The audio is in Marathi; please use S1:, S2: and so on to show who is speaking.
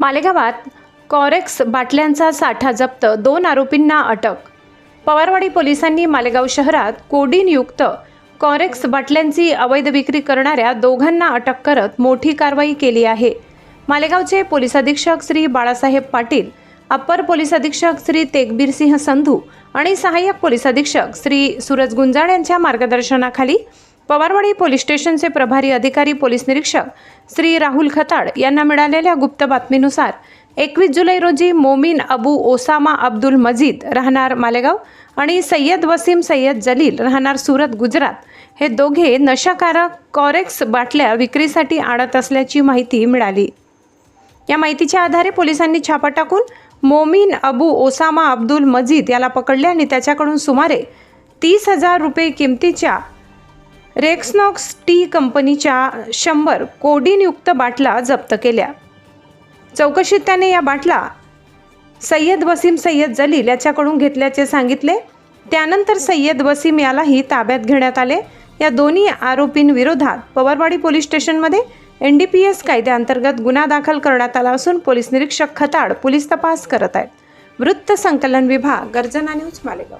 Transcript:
S1: मालेगावात कॉरेक्स बाटल्यांचा साठा जप्त दोन आरोपींना अटक. पवारवाडी पोलिसांनी मालेगाव शहरात कोडीनयुक्त कॉरेक्स बाटल्यांची अवैध विक्री करणाऱ्या दोघांना अटक करत मोठी कारवाई केली आहे. मालेगावचे पोलीस अधीक्षक श्री बाळासाहेब पाटील अप्पर पोलीस अधीक्षक श्री तेगबीर सिंह संधू आणि सहाय्यक पोलीस अधीक्षक श्री सूरज गुंजाळ यांच्या मार्गदर्शनाखाली पवारवाडी पोलीस स्टेशनचे प्रभारी अधिकारी पोलीस निरीक्षक श्री राहुल खताड यांना मिळालेल्या गुप्त बातमीनुसार एकवीस जुलै रोजी मोमीन अबू ओसामा अब्दुल मजीद राहणार मालेगाव आणि सय्यद वसीम सय्यद जलील राहणार सुरत गुजरात. हे दोघे नशाकारक कॉरेक्स बाटल्या विक्रीसाठी आणत असल्याची माहिती मिळाली. या माहितीच्या आधारे पोलिसांनी छापा टाकून मोमीन अबू ओसामा अब्दुल मजीद याला पकडले आणि त्याच्याकडून सुमारे तीस हजार रुपये किमतीच्या रेक्सनॉक्स टी कंपनीच्या शंभर कोडीनयुक्त बाटला जप्त केल्या. चौकशीत त्याने या बाटला सय्यद वसीम सय्यद जलील याच्याकडून घेतल्याचे सांगितले. त्यानंतर सय्यद वसीम यालाही ताब्यात घेण्यात आले. या दोन्ही आरोपींविरोधात पवारवाडी पोलीस स्टेशनमध्ये एन डी पी एस कायद्याअंतर्गत गुन्हा दाखल करण्यात आला असून पोलीस निरीक्षक खताड पोलीस तपास करत आहेत. वृत्त संकलन विभाग गर्जना न्यूज मालेगाव.